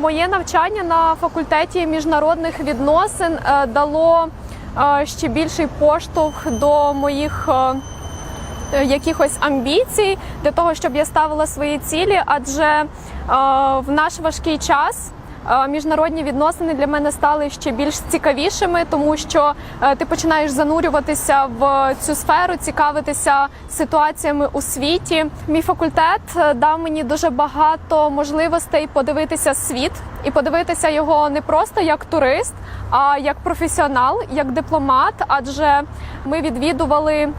Моє навчання на факультеті міжнародних відносин е, дало е, ще більший поштовх до моїх. е, Якихось амбіцій для того, щоб я ставила свої цілі, адже в наш важкий час міжнародні відносини для мене стали ще більш цікавішими, тому що е, ти починаєш занурюватися в цю сферу, цікавитися ситуаціями у світі. Мій факультет е, дав мені дуже багато можливостей подивитися світ і подивитися його не просто як турист, а як професіонал, як дипломат, адже ми відвідували е,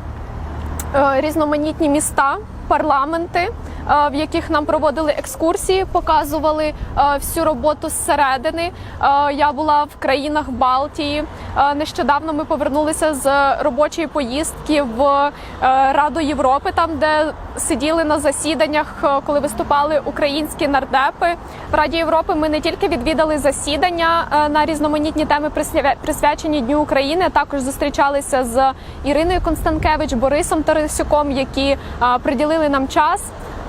різноманітні міста, парламенти, е, в яких нам проводили екскурсії, показували е, всю роботу зсередини. Е, Я була в країнах Балтії. Нещодавно ми повернулися з робочої поїздки в Раду Європи, там де сиділи на засіданнях, коли виступали українські нардепи. В Раді Європи ми не тільки відвідали засідання на різноманітні теми, присвя- присвячені Дню України. а Також зустрічалися з Іриною Констанкевич, Борисом Тарасюком, які е, приділили нам час.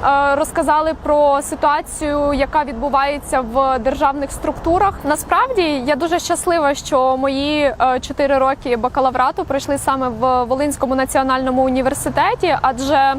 е, Розказали про ситуацію, яка відбувається в державних структурах. Насправді я дуже щаслива, що мої е, чотири роки бакалаврату пройшли саме в Волинському національному університеті, адже е,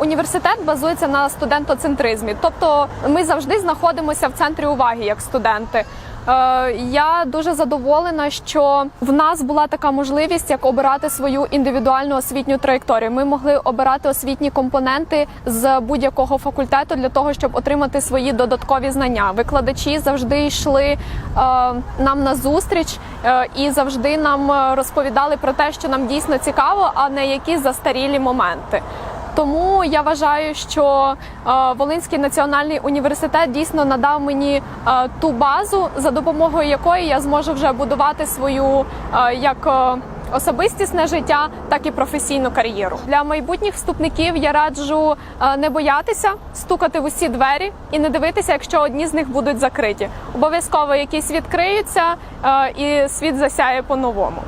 університет базується на студентоцентризмі, тобто ми завжди знаходимося в центрі уваги як студенти. Е, Я дуже задоволена, що в нас була така можливість, як обирати свою індивідуальну освітню траєкторію. Ми могли обирати освітні компоненти з будь-якого факультету для того, щоб отримати свої додаткові знання. Викладачі завжди йшли е, нам на зустріч е, і завжди нам розповідали про те, що нам дійсно цікаво, а не якісь застарілі моменти. Тому я вважаю, що е, Волинський національний університет дійсно надав мені е, ту базу, за допомогою якої я зможу вже будувати свою е, як особистісне життя, так і професійну кар'єру. Для майбутніх вступників я раджу не боятися стукати в усі двері і не дивитися, якщо одні з них будуть закриті. Обов'язково якісь відкриються, і світ засяє по-новому.